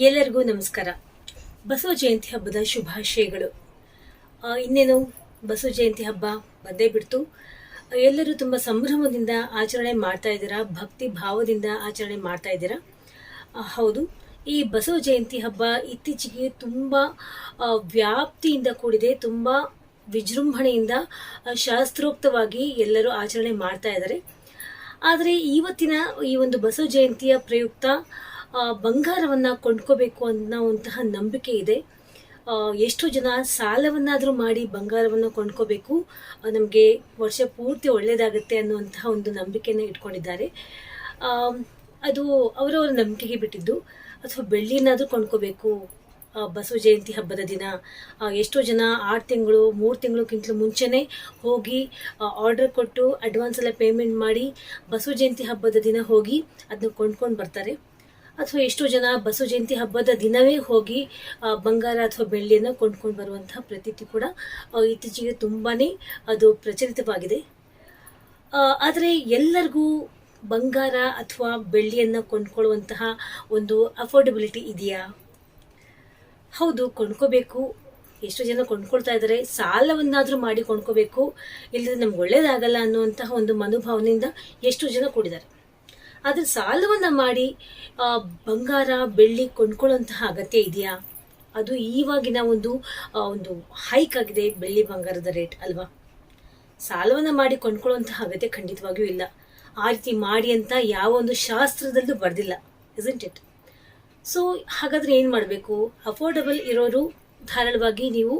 ಎಲ್ಲರಿಗೂ ನಮಸ್ಕಾರ. ಬಸವ ಜಯಂತಿ ಹಬ್ಬದ ಶುಭಾಶಯಗಳು. ಇನ್ನೇನು ಬಸವ ಜಯಂತಿ ಹಬ್ಬ ಬಂದೇ ಬಿಡ್ತು. ಎಲ್ಲರೂ ತುಂಬ ಸಂಭ್ರಮದಿಂದ ಆಚರಣೆ ಮಾಡ್ತಾ ಇದ್ದೀರಾ? ಭಕ್ತಿ ಭಾವದಿಂದ ಆಚರಣೆ ಮಾಡ್ತಾ ಇದ್ದೀರಾ? ಹೌದು. ಈ ಬಸವ ಜಯಂತಿ ಹಬ್ಬ ಇತ್ತೀಚೆಗೆ ತುಂಬ ವ್ಯಾಪ್ತಿಯಿಂದ ಕೂಡಿದೆ, ತುಂಬ ವಿಜೃಂಭಣೆಯಿಂದ ಶಾಸ್ತ್ರೋಕ್ತವಾಗಿ ಎಲ್ಲರೂ ಆಚರಣೆ ಮಾಡ್ತಾ ಇದ್ದಾರೆ. ಆದರೆ ಇವತ್ತಿನ ಈ ಒಂದು ಬಸವ ಜಯಂತಿಯ ಪ್ರಯುಕ್ತ ಬಂಗಾರವನ್ನ ಕೊಂಡ್ಕೋಬೇಕು ಅನ್ನೋವಂತಹ ನಂಬಿಕೆ ಇದೆ. ಎಷ್ಟೋ ಜನ ಸಾಲವನ್ನಾದರೂ ಮಾಡಿ ಬಂಗಾರವನ್ನು ಕೊಂಡ್ಕೋಬೇಕು. ನಮಗೆ ವರ್ಷ ಪೂರ್ತಿ ಒಳ್ಳೆಯದಾಗುತ್ತೆ ಅನ್ನುವಂತಹ ಒಂದು ನಂಬಿಕೆನ ಇಟ್ಕೊಂಡಿದ್ದಾರೆ. ಅದು ಅವರವರ ನಂಬಿಕೆಗೆ ಬಿಟ್ಟಿದ್ದು. ಅಥವಾ ಬೆಳ್ಳಿನಾದರೂ ಕೊಂಡ್ಕೋಬೇಕು. ಬಸವ ಜಯಂತಿ ಹಬ್ಬದ ದಿನ. ಎಷ್ಟೋ ಜನ ಆರು ತಿಂಗಳು, ಮೂರು ತಿಂಗಳಕ್ಕಿಂತಲೂ ಮುಂಚೆನೇ ಹೋಗಿ ಆರ್ಡರ್ ಕೊಟ್ಟು ಅಡ್ವಾನ್ಸ್ ಎಲ್ಲ ಪೇಮೆಂಟ್ ಮಾಡಿ ಬಸವ ಜಯಂತಿ ಹಬ್ಬದ ದಿನ ಹೋಗಿ ಅದನ್ನ ಕೊಂಡ್ಕೊಂಡು ಬರ್ತಾರೆ. ಅಥವಾ ಎಷ್ಟೋ ಜನ ಬಸವ ಜಯಂತಿ ಹಬ್ಬದ ದಿನವೇ ಹೋಗಿ ಬಂಗಾರ ಅಥವಾ ಬೆಳ್ಳಿಯನ್ನು ಕೊಂಡ್ಕೊಂಡು ಬರುವಂತಹ ಪ್ರತೀತಿ ಕೂಡ ಇತ್ತೀಚೆಗೆ ತುಂಬಾನೇ ಅದು ಪ್ರಚಲಿತವಾಗಿದೆ. ಆದರೆ ಎಲ್ಲರಿಗೂ ಬಂಗಾರ ಅಥವಾ ಬೆಳ್ಳಿಯನ್ನು ಕೊಂಡ್ಕೊಳ್ಳುವಂತಹ ಒಂದು ಅಫೋರ್ಡಬಿಲಿಟಿ ಇದೆಯಾ? ಹೌದು, ಕೊಂಡ್ಕೋಬೇಕು. ಎಷ್ಟು ಜನ ಕೊಂಡ್ಕೊಳ್ತಾ ಇದ್ದಾರೆ, ಸಾಲವನ್ನಾದರೂ ಮಾಡಿ ಕೊಂಡ್ಕೋಬೇಕು. ಇಲ್ಲದ್ರೆ ನಮ್ಗೆ ಒಳ್ಳೇದಾಗಲ್ಲ ಅನ್ನುವಂತಹ ಒಂದು ಮನೋಭಾವನೆಯಿಂದ ಎಷ್ಟೋ ಜನ ಕೂಡಿದ್ದಾರೆ. ಆದರೆ ಸಾಲವನ್ನ ಮಾಡಿ ಬಂಗಾರ, ಬೆಳ್ಳಿ ಕೊಂಡ್ಕೊಳ್ಳುವಂತಹ ಅಗತ್ಯ ಇದೆಯಾ? ಅದು ಈವಾಗಿನ ಒಂದು ಒಂದು ಹೈಕ್ ಆಗಿದೆ ಬೆಳ್ಳಿ ಬಂಗಾರದ ರೇಟ್ ಅಲ್ವಾ? ಸಾಲವನ್ನ ಮಾಡಿ ಕೊಂಡ್ಕೊಳ್ಳುವಂತಹ ಅಗತ್ಯ ಖಂಡಿತವಾಗಿಯೂ ಇಲ್ಲ. ಆ ರೀತಿ ಮಾಡಿ ಅಂತ ಯಾವ ಒಂದು ಶಾಸ್ತ್ರದಲ್ಲೂ ಬರ್ದಿಲ್ಲ ಇಸಂಟ್ ಇಟ್ ಸೊ ಹಾಗಾದ್ರೆ ಏನು ಮಾಡಬೇಕು? ಅಫೋರ್ಡಬಲ್ ಇರೋರು ಧಾರಾಳವಾಗಿ ನೀವು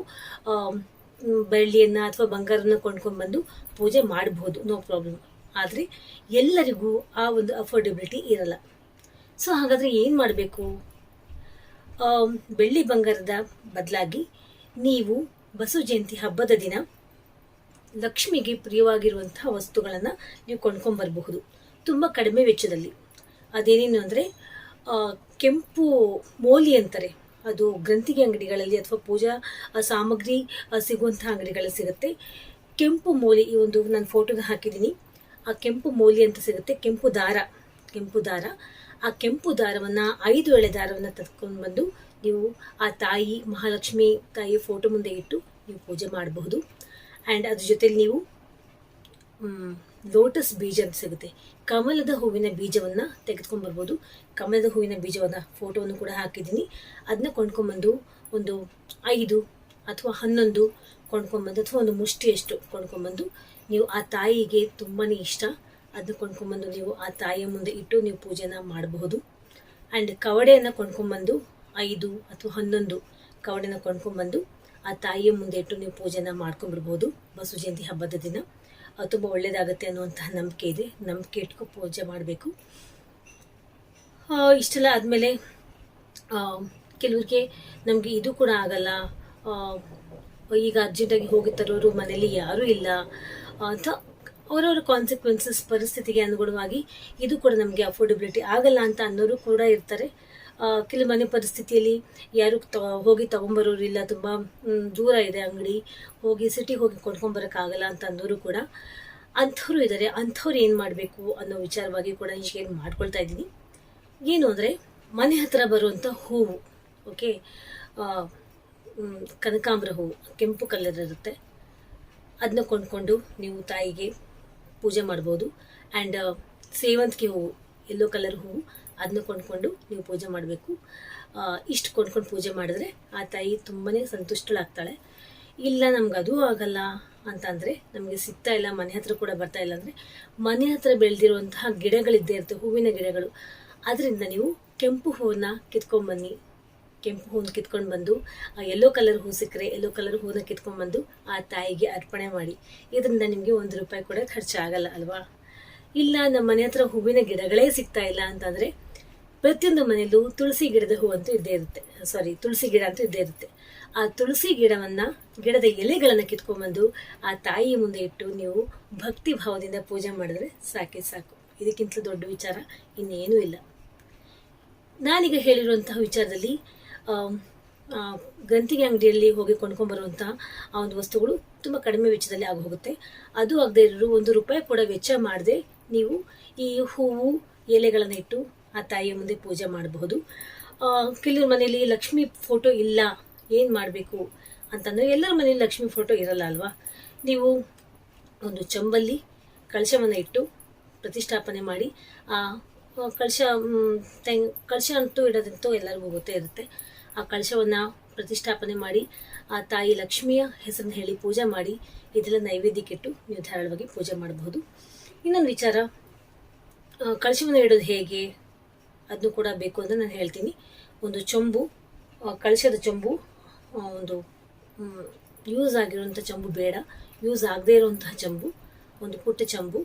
ಬೆಳ್ಳಿಯನ್ನ ಅಥವಾ ಬಂಗಾರನ ಕೊಂಡ್ಕೊಂಡ್ಬಂದು ಪೂಜೆ ಮಾಡಬಹುದು ನೋ ಪ್ರಾಬ್ಲಮ್ ಆದರೆ ಎಲ್ಲರಿಗೂ ಆ ಒಂದು ಅಫೋರ್ಡೆಬಿಲಿಟಿ ಇರಲ್ಲ. ಸೊ ಹಾಗಾದರೆ ಏನು ಮಾಡಬೇಕು? ಬೆಳ್ಳಿ ಬಂಗಾರದ ಬದಲಾಗಿ ನೀವು ಬಸವ ಜಯಂತಿ ಹಬ್ಬದ ದಿನ ಲಕ್ಷ್ಮಿಗೆ ಪ್ರಿಯವಾಗಿರುವಂತಹ ವಸ್ತುಗಳನ್ನು ನೀವು ಕೊಂಡ್ಕೊಂಬರಬಹುದು ತುಂಬ ಕಡಿಮೆ ವೆಚ್ಚದಲ್ಲಿ. ಅದೇನೇನು ಅಂದರೆ ಕೆಂಪು ಮೋಲಿ ಅಂತಾರೆ. ಅದು ಗ್ರಂಥಿಗೆ ಅಂಗಡಿಗಳಲ್ಲಿ ಅಥವಾ ಪೂಜಾ ಸಾಮಗ್ರಿ ಸಿಗುವಂಥ ಅಂಗಡಿಗಳಲ್ಲಿ ಸಿಗುತ್ತೆ. ಕೆಂಪು ಮೋಲಿ ಈ ಒಂದು ನಾನು ಫೋಟೋನ ಹಾಕಿದ್ದೀನಿ. ಆ ಕೆಂಪು ಮೌಲಿ ಅಂತ ಸಿಗುತ್ತೆ, ಕೆಂಪು ದಾರ ಕೆಂಪು ದಾರ. ಆ ಕೆಂಪು ದಾರವನ್ನು, ಐದು ಎಳೆ ದಾರವನ್ನು ತೆಗೆದುಕೊಂಡು ಬಂದು ನೀವು ಆ ತಾಯಿ ಮಹಾಲಕ್ಷ್ಮಿ ತಾಯಿ ಫೋಟೋ ಮುಂದೆ ಇಟ್ಟು ನೀವು ಪೂಜೆ ಮಾಡಬಹುದು. ಆ್ಯಂಡ್ ಅದ್ರ ಜೊತೆಲಿ ನೀವು ಲೋಟಸ್ ಬೀಜ ಅಂತ ಸಿಗುತ್ತೆ. ಕಮಲದ ಹೂವಿನ ಬೀಜವನ್ನು ತೆಗೆದುಕೊಂಡು ಬರ್ಬೋದು. ಕಮಲದ ಹೂವಿನ ಬೀಜವನ್ನ ಫೋಟೋವನ್ನು ಕೂಡ ಹಾಕಿದ್ದೀನಿ. ಅದನ್ನ ಕೊಂಡ್ಕೊಂಬಂದು ಒಂದು ಐದು ಅಥವಾ ಹನ್ನೊಂದು ಕೊಂಡ್ಕೊಂಬಂದು ಅಥವಾ ಒಂದು ಮುಷ್ಟಿಯಷ್ಟು ಕೊಂಡ್ಕೊಂಬಂದು ನೀವು ಆ ತಾಯಿಗೆ ತುಂಬಾ ಇಷ್ಟ ಅದನ್ನ ಕೊಂಡ್ಕೊಂಬಂದು ನೀವು ಆ ತಾಯಿಯ ಮುಂದೆ ಇಟ್ಟು ನೀವು ಪೂಜೆನ ಮಾಡಬಹುದು. ಆ್ಯಂಡ್ ಕವಡೆಯನ್ನು ಕೊಂಡ್ಕೊಂಬಂದು ಐದು ಅಥವಾ ಹನ್ನೊಂದು ಕವಡೆನ ಕೊಂಡ್ಕೊಂಬಂದು ಆ ತಾಯಿಯ ಮುಂದೆ ಇಟ್ಟು ನೀವು ಪೂಜೆನ ಮಾಡ್ಕೊಂಡ್ಬಿಡ್ಬೋದು ಬಸವ ಜಯಂತಿ ಹಬ್ಬದ ದಿನ. ಅದು ತುಂಬ ಒಳ್ಳೆಯದಾಗುತ್ತೆ ಅನ್ನುವಂತಹ ನಂಬಿಕೆ ಇದೆ. ನಂಬಿಕೆ ಇಟ್ಕೊ ಪೂಜೆ ಮಾಡಬೇಕು. ಇಷ್ಟೆಲ್ಲ ಆದಮೇಲೆ ಕೆಲವ್ರಿಗೆ ನಮಗೆ ಇದು ಕೂಡ ಆಗಲ್ಲ. ಈಗ ಅರ್ಜೆಂಟಾಗಿ ಹೋಗಿ ತರೋರು ಮನೇಲಿ ಯಾರೂ ಇಲ್ಲ. ಅಂತ ಅವರವರ ಕಾನ್ಸಿಕ್ವೆನ್ಸಸ್ ಪರಿಸ್ಥಿತಿಗೆ ಅನುಗುಣವಾಗಿ ಇದು ಕೂಡ ನಮಗೆ ಅಫೋರ್ಡೆಬಿಲಿಟಿ ಆಗಲ್ಲ ಅಂತ ಅನ್ನೋರು ಕೂಡ ಇರ್ತಾರೆ. ಕೆಲವು ಮನೆ ಪರಿಸ್ಥಿತಿಯಲ್ಲಿ ಯಾರು ತ, ಹೋಗಿ ತೊಗೊಂಬರೋರು ಇಲ್ಲ, ತುಂಬ ದೂರ ಇದೆ ಅಂಗಡಿ, ಹೋಗಿ ಸಿಟಿಗೆ ಹೋಗಿ ಕೊಂಡ್ಕೊಂಬರೋಕ್ಕಾಗಲ್ಲ ಅಂತ ಅನ್ನೋರು ಕೂಡ ಅಂಥವ್ರು ಇದ್ದಾರೆ ಅಂಥವ್ರು ಏನು ಮಾಡಬೇಕು ಅನ್ನೋ ವಿಚಾರವಾಗಿ ಕೂಡ ಶೇರ್ ಮಾಡ್ಕೊಳ್ತಾ ಇದ್ದೀನಿ. ಏನು ಅಂದರೆ ಮನೆ ಹತ್ರ ಬರುವಂಥ ಹೂವು ಓಕೆ ಕನಕಾಂಬರ ಹೂವು, ಕೆಂಪು ಕಲರ್ ಇರುತ್ತೆ. ಅದನ್ನ ಕೊಂಡ್ಕೊಂಡು ನೀವು ತಾಯಿಗೆ ಪೂಜೆ ಮಾಡ್ಬೋದು. ಆ್ಯಂಡ್ ಸೇವಂತಿಗೆ ಹೂವು ಎಲ್ಲೋ ಕಲರ್ ಹೂವು ಅದನ್ನ ಕೊಂಡ್ಕೊಂಡು ನೀವು ಪೂಜೆ ಮಾಡಬೇಕು. ಇಷ್ಟು ಕೊಂಡ್ಕೊಂಡು ಪೂಜೆ ಮಾಡಿದ್ರೆ ಆ ತಾಯಿ ತುಂಬಾ ಸಂತುಷ್ಟಳಾಗ್ತಾಳೆ. ಇಲ್ಲ, ನಮ್ಗೆ ಅದು ಆಗಲ್ಲ ಅಂತಂದರೆ, ನಮಗೆ ಸಿಗ್ತಾ ಇಲ್ಲ, ಮನೆ ಹತ್ರ ಕೂಡ ಬರ್ತಾ ಇಲ್ಲ ಅಂದರೆ, ಮನೆ ಹತ್ರ ಬೆಳೆದಿರುವಂತಹ ಗಿಡಗಳಿದ್ದೇ ಇರುತ್ತೆ, ಹೂವಿನ ಗಿಡಗಳು. ಅದರಿಂದ ನೀವು ಕೆಂಪು ಹೂವನ್ನ ಕಿತ್ಕೊಂಡ್ಬನ್ನಿ ಕೆಂಪು ಹೂವನ್ನು ಕಿತ್ಕೊಂಡು ಬಂದು, ಆ ಯೆಲ್ಲೋ ಕಲರ್ ಹೂ ಸಿಕ್ಕರೆ ಎಲ್ಲೋ ಕಲರ್ ಹೂನ ಕಿತ್ಕೊಂಡು ಬಂದು ಆ ತಾಯಿಗೆ ಅರ್ಪಣೆ ಮಾಡಿ. ಇದರಿಂದ ನಿಮಗೆ ಒಂದು ರೂಪಾಯಿ ಕೂಡ ಖರ್ಚಾಗಲ್ಲ ಅಲ್ವಾ? ಇಲ್ಲ ನಮ್ಮ ಮನೆ ಹತ್ರ ಹೂವಿನ ಗಿಡಗಳೇ ಸಿಗ್ತಾ ಇಲ್ಲ ಅಂತಂದರೆ, ಪ್ರತಿಯೊಂದು ಮನೆಯಲ್ಲೂ ತುಳಸಿ ಗಿಡದ ಹೂ ಅಂತೂ ಇದ್ದೇ ಇರುತ್ತೆ. ಸಾರಿ ತುಳಸಿ ಗಿಡ ಅಂತೂ ಇದ್ದೇ ಇರುತ್ತೆ. ಆ ತುಳಸಿ ಗಿಡವನ್ನ ಗಿಡದ ಎಲೆಗಳನ್ನು ಕಿತ್ಕೊಂಡ್ಬಂದು ಆ ತಾಯಿಯ ಮುಂದೆ ಇಟ್ಟು ನೀವು ಭಕ್ತಿ ಭಾವದಿಂದ ಪೂಜೆ ಮಾಡಿದ್ರೆ ಸಾಕೆ ಸಾಕು. ಇದಕ್ಕಿಂತಲೂ ದೊಡ್ಡ ವಿಚಾರ ಇನ್ನೇನೂ ಇಲ್ಲ. ನಾನೀಗ ಹೇಳಿರುವಂತಹ ವಿಚಾರದಲ್ಲಿ ಗ್ರಂಥಿಗೆ ಅಂಗಡಿಯಲ್ಲಿ ಹೋಗಿ ಕೊಂಡ್ಕೊಂಡ್ಬರುವಂಥ ಆ ಒಂದು ವಸ್ತುಗಳು ತುಂಬ ಕಡಿಮೆ ವೆಚ್ಚದಲ್ಲಿ ಆಗಿ ಹೋಗುತ್ತೆ ಅದು ಆಗದೆ ಇರೋರು ಒಂದು ರೂಪಾಯಿ ಕೂಡ ವೆಚ್ಚ ಮಾಡದೆ ನೀವು ಈ ಹೂವು, ಎಲೆಗಳನ್ನು ಇಟ್ಟು ಆ ತಾಯಿಯ ಮುಂದೆ ಪೂಜೆ ಮಾಡಬಹುದು. ಕೆಲವ್ರ ಮನೆಯಲ್ಲಿ ಲಕ್ಷ್ಮಿ ಫೋಟೋ ಇಲ್ಲ, ಏನು ಮಾಡಬೇಕು ಅಂತಂದರೆ ಎಲ್ಲರ ಮನೇಲಿ ಲಕ್ಷ್ಮಿ ಫೋಟೋ ಇರಲ್ಲ ಅಲ್ವಾ? ನೀವು ಒಂದು ಚಂಬಲ್ಲಿ ಕಳಶವನ್ನು ಇಟ್ಟು ಪ್ರತಿಷ್ಠಾಪನೆ ಮಾಡಿ, ಆ ಕಳಶ ತೆಂಗ್, ಕಳಶ ಅಂತೂ ಇಡೋದಂತೂ ಎಲ್ಲರಿಗೂ ಗೊತ್ತೇ ಇರುತ್ತೆ. ಆ ಕಳಶವನ್ನು ಪ್ರತಿಷ್ಠಾಪನೆ ಮಾಡಿ, ಆ ತಾಯಿ ಲಕ್ಷ್ಮಿಯ ಹೆಸರನ್ನು ಹೇಳಿ ಪೂಜೆ ಮಾಡಿ, ಇದೆಲ್ಲ ನೈವೇದ್ಯಕ್ಕಿಟ್ಟು ನೀವು ಧಾರಾಳವಾಗಿ ಪೂಜೆ ಮಾಡಬಹುದು. ಇನ್ನೊಂದು ವಿಚಾರ ಕಳಶವನ್ನು ಇಡೋದು ಹೇಗೆ ಅದನ್ನು ಕೂಡ ಬೇಕು ಅಂತ ನಾನು ಹೇಳ್ತೀನಿ. ಒಂದು ಚೊಂಬು ಕಳಶದ ಚೊಂಬು ಒಂದು ಯೂಸ್ ಆಗಿರುವಂಥ ಚಂಬು ಬೇಡ. ಯೂಸ್ ಆಗದೇ ಇರುವಂತಹ ಚಂಬು, ಒಂದು ಪುಟ್ಟ ಚಂಬು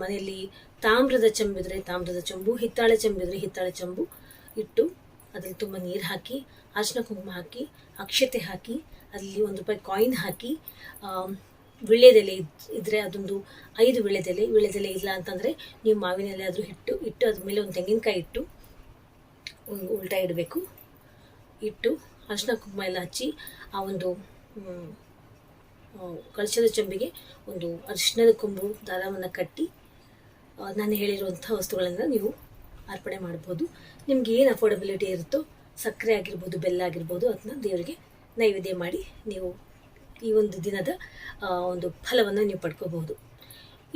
ಮನೆಯಲ್ಲಿ ತಾಮ್ರದ ಚಂಬಿದ್ರೆ ತಾಮ್ರದ ಚಂಬು, ಹಿತ್ತಾಳೆ ಚಂಬಿದ್ರೆ ಹಿತ್ತಾಳೆ ಚಂಬು, ಇಟ್ಟು ಅದರಲ್ಲಿ ತುಂಬ ನೀರು ಹಾಕಿ ಅರಿಶಿನ ಕುಂಕುಮ ಹಾಕಿ, ಅಕ್ಷತೆ ಹಾಕಿ ಅಲ್ಲಿ ಒಂದು ರೂಪಾಯಿ ಕಾಯಿನ್ ಹಾಕಿ ವಿಳ್ಯದೆಲೆ ಇದ್- ಇದ್ರೆ ಅದೊಂದು ಐದು ವಿಳ್ಯದೆಲೆ ವಿಳ್ಯದೆಲೆ ಇಲ್ಲ ಅಂತಂದರೆ ನೀವು ಮಾವಿನ ಎಲೆ ಆದರೂ ಹಿಟ್ಟು ಇಟ್ಟು ಅದ್ರ ಮೇಲೆ ಒಂದು ತೆಂಗಿನಕಾಯಿ ಇಟ್ಟು ಒಂದು ಉಲ್ಟಾ ಇಡಬೇಕು. ಇಟ್ಟು ಅರಿಶಿನ ಕುಂಕುಮ ಎಲ್ಲ ಹಚ್ಚಿ ಆ ಒಂದು ಕಳಶದ ಚೊಂಬಿಗೆ ಒಂದು ಅರಿಶಿಣದ ಕೊಂಬು, ದಾರವನ್ನು ಕಟ್ಟಿ ನಾನು ಹೇಳಿರುವಂಥ ವಸ್ತುಗಳನ್ನು ನೀವು ಅರ್ಪಣೆ ಮಾಡ್ಬೋದು. ನಿಮ್ಗೆ ಏನು ಅಫೋರ್ಡಬಿಲಿಟಿ ಇರುತ್ತೋ ಸಕ್ಕರೆ ಆಗಿರ್ಬೋದು, ಬೆಲ್ಲ ಆಗಿರ್ಬೋದು ಅದನ್ನ ದೇವರಿಗೆ ನೈವೇದ್ಯ ಮಾಡಿ ನೀವು ಈ ಒಂದು ದಿನದ ಒಂದು ಫಲವನ್ನು ನೀವು ಪಡ್ಕೋಬಹುದು.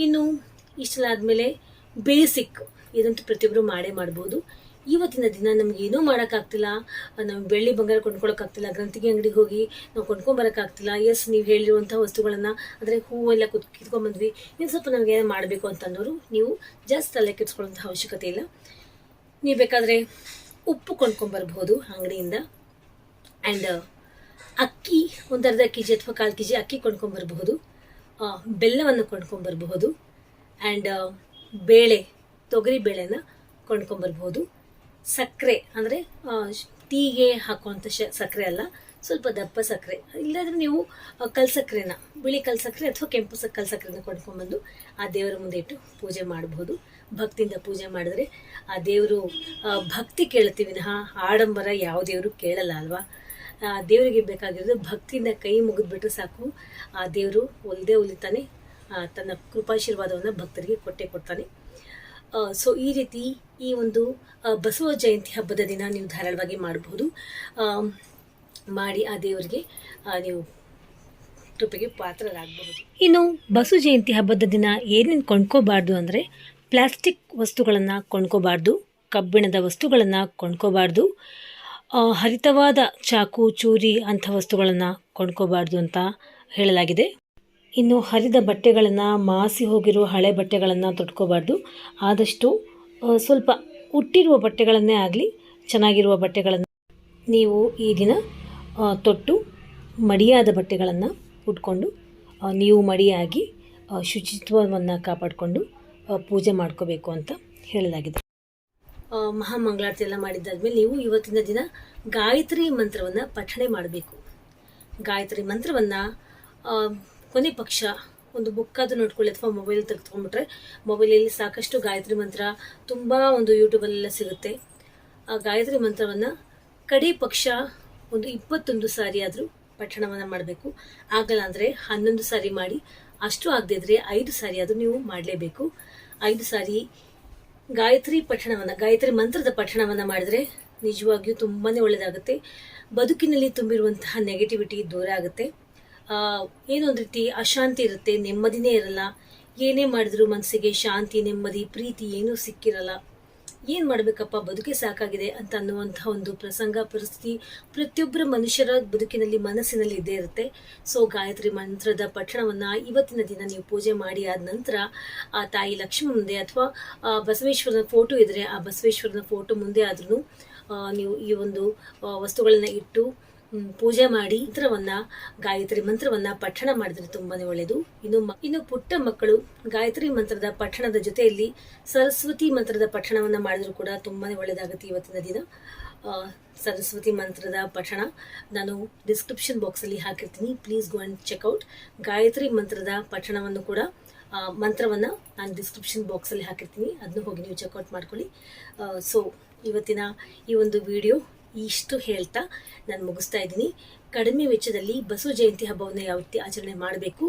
ಇನ್ನು ಇಷ್ಟೆಲ್ಲ ಆದಮೇಲೆ ಬೇಸಿಕ್ ಇದಂತೂ ಪ್ರತಿಯೊಬ್ಬರು ಮಾಡೇ ಮಾಡ್ಬೋದು. ಇವತ್ತಿನ ದಿನ ನಮ್ಗೆ ಏನೂ ಮಾಡೋಕ್ಕಾಗ್ತಿಲ್ಲ. ನಮ್ಗೆ ಬೆಳ್ಳಿ ಬಂಗಾರ ಕೊಂಡ್ಕೊಳಕ್ಕಾಗ್ತಿಲ್ಲ. ಗ್ರಂಥಿಗೆ ಅಂಗಡಿಗೆ ಹೋಗಿ ನಾವು ಕೊಂಡ್ಕೊಂಬರೋಕ್ಕಾಗ್ತಿಲ್ಲ. ಎಸ್ ನೀವು ಹೇಳಿರುವಂಥ ವಸ್ತುಗಳನ್ನು, ಅಂದರೆ ಹೂವೆಲ್ಲ ಕುತ್ ಕಿತ್ಕೊಂಡ್ಬಂದ್ವಿ ಇನ್ನು ಸ್ವಲ್ಪ ನಮಗೆ ಏನೋ ಮಾಡಬೇಕು ಅನ್ನೋರು ನೀವು ಜಾಸ್ತಿ ತಲೆ ಕೆಡಿಸ್ಕೊಳ್ಳೋಂಥ ಅವಶ್ಯಕತೆ ಇಲ್ಲ. ನೀವು ಬೇಕಾದರೆ ಉಪ್ಪು ಕೊಂಡ್ಕೊಂಬರ್ಬೋದು ಅಂಗಡಿಯಿಂದ. ಆ್ಯಂಡ್ ಅಕ್ಕಿ ಒಂದು ಅರ್ಧ ಕೆ ಜಿ ಅಥವಾ ಕಾಲು ಕೆ ಜಿ ಅಕ್ಕಿ ಕೊಂಡ್ಕೊಂಬರ್ಬಹುದು ಬೆಲ್ಲವನ್ನು ಕೊಂಡ್ಕೊಂಬರ್ಬಹುದು ಆ್ಯಂಡ್ ಬೇಳೆ, ತೊಗರಿ ಬೇಳೆನ ಕೊಂಡ್ಕೊಂಬರ್ಬಹುದು ಸಕ್ಕರೆ ಅಂದರೆ ಟೀಗೆ ಹಾಕುವಂಥ ಶ, ಸಕ್ಕರೆ ಅಲ್ಲ, ಸ್ವಲ್ಪ ದಪ್ಪ ಸಕ್ಕರೆ. ಇಲ್ಲಾಂದರೆ ನೀವು ಕಲ್ ಸಕ್ಕರೆನ, ಬಿಳಿ ಕಲ್ಸಕ್ಕರೆ ಅಥವಾ ಕೆಂಪು ಸ ಕಲ್ಸಕ್ಕರೆನ ಕೊಂಡ್ಕೊಂಡ್ಬಂದು ಆ ದೇವರ ಮುಂದೆ ಇಟ್ಟು ಪೂಜೆ ಮಾಡಬಹುದು. ಭಕ್ತಿಯಿಂದ ಪೂಜೆ ಮಾಡಿದ್ರೆ ಆ ದೇವರು ಭಕ್ತಿ ಕೇಳ್ತೀವಿ ವಿನಃ, ಆಡಂಬರ ಯಾವ ದೇವರು ಕೇಳಲ್ಲ ಅಲ್ವಾ? ಆ ದೇವರಿಗೆ ಬೇಕಾಗಿರೋದು ಭಕ್ತಿಯಿಂದ ಕೈ ಮುಗಿದ್ಬಿಟ್ರೆ ಸಾಕು. ಆ ದೇವರು ಒಲ್ದೇ ಒಲಿತಾನೆ ತನ್ನ ಕೃಪಾಶೀರ್ವಾದವನ್ನು ಭಕ್ತರಿಗೆ ಕೊಟ್ಟೆ ಕೊಡ್ತಾನೆ. ಸೊ ಈ ರೀತಿ ಈ ಒಂದು ಬಸವ ಜಯಂತಿ ಹಬ್ಬದ ದಿನ ನೀವು ಧಾರಾಳವಾಗಿ ಮಾಡಬಹುದು ಮಾಡಿ ಆ ದೇವರಿಗೆ ನೀವು ಕೃಪೆಗೆ ಪಾತ್ರರಾಗಬಹುದು ಇನ್ನು ಬಸವ ಜಯಂತಿ ಹಬ್ಬದ ದಿನ ಏನೇನು ಕೊಂಡ್ಕೋಬಾರ್ದು ಅಂದರೆ ಪ್ಲಾಸ್ಟಿಕ್ ವಸ್ತುಗಳನ್ನು ಕೊಂಡ್ಕೋಬಾರ್ದು, ಕಬ್ಬಿಣದ ವಸ್ತುಗಳನ್ನು ಕೊಂಡ್ಕೋಬಾರ್ದು ಹರಿತವಾದ ಚಾಕು, ಚೂರಿ ಅಂಥ ವಸ್ತುಗಳನ್ನು ಕೊಂಡ್ಕೋಬಾರ್ದು ಅಂತ ಹೇಳಲಾಗಿದೆ. ಇನ್ನು ಹರಿದ ಬಟ್ಟೆಗಳನ್ನು, ಮಾಸಿ ಹೋಗಿರೋ ಹಳೆ ಬಟ್ಟೆಗಳನ್ನು ತೊಟ್ಕೋಬಾರ್ದು. ಆದಷ್ಟು ಸ್ವಲ್ಪ ಉಟ್ಟಿರುವ ಬಟ್ಟೆಗಳನ್ನೇ ಆಗಲಿ, ಚೆನ್ನಾಗಿರುವ ಬಟ್ಟೆಗಳನ್ನು ನೀವು ಈ ದಿನ ತೊಟ್ಟು ಮಡಿಯಾದ ಬಟ್ಟೆಗಳನ್ನು ಉಟ್ಕೊಂಡು ನೀವು ಮಡಿಯಾಗಿ ಶುಚಿತ್ವವನ್ನು ಕಾಪಾಡಿಕೊಂಡು ಪೂಜೆ ಮಾಡ್ಕೋಬೇಕು ಅಂತ ಹೇಳಲಾಗಿದೆ. ಮಹಾಮಂಗಳಾರತಿ ಎಲ್ಲ ಮಾಡಿದ್ದಾದ್ಮೇಲೆ ನೀವು ಇವತ್ತಿನ ದಿನ ಗಾಯತ್ರಿ ಮಂತ್ರವನ್ನು ಪಠಣೆ ಮಾಡಬೇಕು. ಗಾಯತ್ರಿ ಮಂತ್ರವನ್ನು ಕೊನೆ ಪಕ್ಷ, ಒಂದು ಬುಕ್ಕಾದ್ರೂ ನೋಡ್ಕೊಳ್ಳಿ ಅಥವಾ ಮೊಬೈಲ್ ತೆಗೆದುಕೊಂಡ್ಬಿಟ್ರೆ ಮೊಬೈಲಲ್ಲಿ ಸಾಕಷ್ಟು ಗಾಯತ್ರಿ ಮಂತ್ರ ತುಂಬ ಒಂದು ಯೂಟ್ಯೂಬಲ್ಲೆಲ್ಲ ಸಿಗುತ್ತೆ. ಆ ಗಾಯತ್ರಿ ಮಂತ್ರವನ್ನು ಕಡಿ ಪಕ್ಷ ಒಂದು ಇಪ್ಪತ್ತೊಂದು ಸಾರಿ ಆದರೂ ಪಠಣವನ್ನು ಮಾಡಬೇಕು. ಆಗಲ್ಲ ಅಂದರೆ ಹನ್ನೊಂದು ಸಾರಿ ಮಾಡಿ, ಅಷ್ಟು ಆಗದಿದ್ರೆ ಐದು ಸಾರಿ ಆದರೂ ನೀವು ಮಾಡಲೇಬೇಕು. ಐದು ಸಾರಿ ಗಾಯತ್ರಿ ಪಠಣವನ್ನು, ಗಾಯತ್ರಿ ಮಂತ್ರದ ಪಠಣವನ್ನು ಮಾಡಿದರೆ ನಿಜವಾಗಿಯೂ ತುಂಬಾ ಒಳ್ಳೆಯದಾಗುತ್ತೆ ಬದುಕಿನಲ್ಲಿ ತುಂಬಿರುವಂತಹ ನೆಗೆಟಿವಿಟಿ ದೂರ ಆಗುತ್ತೆ. ಏನೊಂದು ರೀತಿ ಅಶಾಂತಿ ಇರುತ್ತೆ, ನೆಮ್ಮದಿನೇ ಇರಲ್ಲ. ಏನೇ ಮಾಡಿದ್ರು ಮನಸ್ಸಿಗೆ ಶಾಂತಿ, ನೆಮ್ಮದಿ, ಪ್ರೀತಿ ಏನೂ ಸಿಕ್ಕಿರಲ್ಲ. ಏನು ಮಾಡಬೇಕಪ್ಪ? ಬದುಕೆ ಸಾಕಾಗಿದೆ ಅಂತ ಅನ್ನುವಂತಹ ಒಂದು ಪ್ರಸಂಗ, ಪರಿಸ್ಥಿತಿ ಪ್ರತಿಯೊಬ್ಬರ ಮನುಷ್ಯರ ಬದುಕಿನಲ್ಲಿ ಮನಸ್ಸಿನಲ್ಲಿ ಇದ್ದೇ ಇರುತ್ತೆ. ಸೊ ಗಾಯತ್ರಿ ಮಂತ್ರದ ಪಠಣವನ್ನ ಇವತ್ತಿನ ದಿನ ನೀವು ಪೂಜೆ ಮಾಡಿ ಆದ ನಂತರ ಆ ತಾಯಿ ಲಕ್ಷ್ಮಿ ಮುಂದೆ ಅಥವಾ ಬಸವೇಶ್ವರನ ಫೋಟೋ ಇದ್ದರೆ ಆ ಬಸವೇಶ್ವರನ ಫೋಟೋ ಮುಂದೆ ಆದ್ರೂ ನೀವು ಈ ಒಂದು ವಸ್ತುಗಳನ್ನ ಇಟ್ಟು ಪೂಜೆ ಮಾಡಿ ಮಂತ್ರವನ್ನ, ಗಾಯತ್ರಿ ಮಂತ್ರವನ್ನ ಪಠಣ ಮಾಡಿದ್ರೆ ತುಂಬಾನೇ ಒಳ್ಳೆಯದು ಇನ್ನು ಇನ್ನು ಪುಟ್ಟ ಮಕ್ಕಳು ಗಾಯತ್ರಿ ಮಂತ್ರದ ಪಠಣದ ಜೊತೆಯಲ್ಲಿ ಸರಸ್ವತಿ ಮಂತ್ರದ ಪಠಣವನ್ನ ಮಾಡಿದ್ರು ಕೂಡ ತುಂಬಾನೇ ಒಳ್ಳೆಯದಾಗುತ್ತೆ ಇವತ್ತಿನ ದಿನ. ಸರಸ್ವತಿ ಮಂತ್ರದ ಪಠಣ ನಾನು ಡಿಸ್ಕ್ರಿಪ್ಷನ್ ಬಾಕ್ಸಲ್ಲಿ ಹಾಕಿರ್ತೀನಿ. Please go and check out Gayatri ಮಂತ್ರದ ಪಠಣವನ್ನು ಕೂಡ ಮಂತ್ರವನ್ನ ನಾನು ಡಿಸ್ಕ್ರಿಪ್ಷನ್ ಬಾಕ್ಸಲ್ಲಿ ಹಾಕಿರ್ತೀನಿ. ಅದನ್ನು ಹೋಗಿ ನೀವು ಚೆಕ್ಔಟ್ ಮಾಡ್ಕೊಳ್ಳಿ. ಸೊ ಇವತ್ತಿನ ಈ ಒಂದು ವಿಡಿಯೋ ಇಷ್ಟು ಹೇಳ್ತಾ ನಾನು ಮುಗಿಸ್ತಾ ಇದ್ದೀನಿ. ಕಡಿಮೆ ವೆಚ್ಚದಲ್ಲಿ ಬಸವ ಜಯಂತಿ ಹಬ್ಬವನ್ನು ಯಾವ ರೀತಿ ಆಚರಣೆ ಮಾಡಬೇಕು?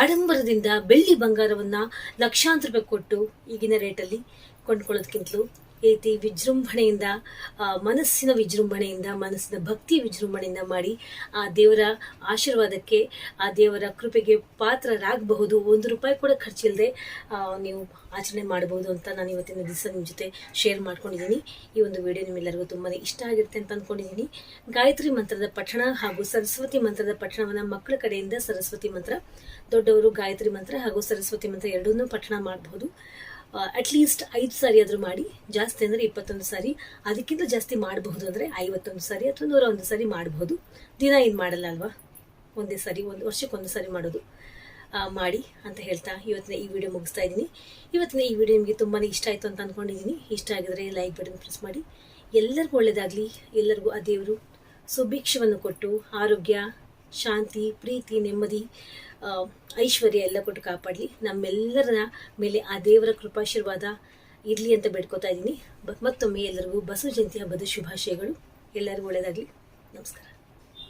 ಆಡಂಬರದಿಂದ ಬೆಳ್ಳಿ ಬಂಗಾರವನ್ನು ಲಕ್ಷಾಂತರ ರೂಪಾಯಿ ಕೊಟ್ಟು ಈಗಿನ ರೇಟಲ್ಲಿ ಕೊಂಡ್ಕೊಳ್ಳೋದಕ್ಕಿಂತಲೂ ರೀತಿ ವಿಜೃಂಭಣೆಯಿಂದ ಮನಸ್ಸಿನ ವಿಜೃಂಭಣೆಯಿಂದ, ಮನಸ್ಸಿನ ಭಕ್ತಿ ವಿಜೃಂಭಣೆಯಿಂದ ಮಾಡಿ ಆ ದೇವರ ಆಶೀರ್ವಾದಕ್ಕೆ, ಆ ದೇವರ ಕೃಪೆಗೆ ಪಾತ್ರರಾಗಬಹುದು. ಒಂದು ರೂಪಾಯಿ ಕೂಡ ಖರ್ಚಿಲ್ಲದೆ ನೀವು ಆಚರಣೆ ಮಾಡಬಹುದು ಅಂತ ನಾನು ಇವತ್ತಿನ ದಿವಸ ನಿಮ್ಮ ಜೊತೆ ಶೇರ್ ಮಾಡ್ಕೊಂಡಿದ್ದೀನಿ. ಈ ಒಂದು ವಿಡಿಯೋ ನಿಮ್ಮೆಲ್ಲರಿಗೂ ತುಂಬಾ ಇಷ್ಟ ಆಗಿರುತ್ತೆ ಅಂತ ಅಂದ್ಕೊಂಡಿದ್ದೀನಿ ಗಾಯತ್ರಿ ಮಂತ್ರದ ಪಠಣ ಹಾಗೂ ಸರಸ್ವತಿ ಮಂತ್ರದ ಪಠಣವನ್ನು ಮಕ್ಕಳ ಕಡೆಯಿಂದ ಸರಸ್ವತಿ ಮಂತ್ರ, ದೊಡ್ಡವರು ಗಾಯತ್ರಿ ಮಂತ್ರ ಹಾಗೂ ಸರಸ್ವತಿ ಮಂತ್ರ ಎರಡನ್ನೂ ಪಠಣ ಮಾಡಬಹುದು. ಅಟ್ಲೀಸ್ಟ್ ಐದು ಸಾರಿ ಆದರೂ ಮಾಡಿ, ಜಾಸ್ತಿ ಅಂದರೆ ಇಪ್ಪತ್ತೊಂದು ಸಾರಿ, ಅದಕ್ಕಿಂತ ಜಾಸ್ತಿ ಮಾಡಬಹುದು ಅಂದರೆ ಐವತ್ತೊಂದು ಸಾರಿ ಅಥವಾ ನೂರ ಒಂದು ಸಾರಿ ಮಾಡಬಹುದು. ದಿನ ಏನು ಮಾಡಲ್ಲ ಅಲ್ವಾ? ಒಂದೇ ಸಾರಿ, ಒಂದು ವರ್ಷಕ್ಕೆ ವರ್ಷಕ್ಕೊಂದು ಸಾರಿ ಮಾಡೋದು ಮಾಡಿ ಅಂತ ಹೇಳ್ತಾ ಇವತ್ತಿನ ಈ ವಿಡಿಯೋ ಮುಗಿಸ್ತಾ ಇದ್ದೀನಿ. ಇವತ್ತಿನ ಈ ವಿಡಿಯೋ ನಿಮಗೆ ತುಂಬಾ ಇಷ್ಟ ಆಯಿತು ಅಂತ ಅಂದ್ಕೊಂಡಿದ್ದೀನಿ ಇಷ್ಟ ಆಗಿದ್ರೆ ಲೈಕ್ ಬಟನ್ ಪ್ರೆಸ್ ಮಾಡಿ. ಎಲ್ಲರಿಗೂ ಒಳ್ಳೆಯದಾಗಲಿ ಎಲ್ಲರಿಗೂ ಆ ದೇವರು ಸುಭಿಕ್ಷವನ್ನು ಕೊಟ್ಟು, ಆರೋಗ್ಯ ಶಾಂತಿ, ಪ್ರೀತಿ, ನೆಮ್ಮದಿ ಐಶ್ವರ್ಯ ಎಲ್ಲ ಕೊಟ್ಟು ಕಾಪಾಡಲಿ. ನಮ್ಮೆಲ್ಲರ ಮೇಲೆ ಆ ದೇವರ ಕೃಪಾಶೀರ್ವಾದ ಇರಲಿ ಅಂತ ಬೇಡ್ಕೋತಾ ಇದ್ದೀನಿ. ಮತ್ತೊಮ್ಮೆ ಎಲ್ಲರಿಗೂ ಬಸವ ಜಯಂತಿ ಹಬ್ಬದ ಶುಭಾಶಯಗಳು. ಎಲ್ಲರಿಗೂ ಒಳ್ಳೆಯದಾಗಲಿ ನಮಸ್ಕಾರ.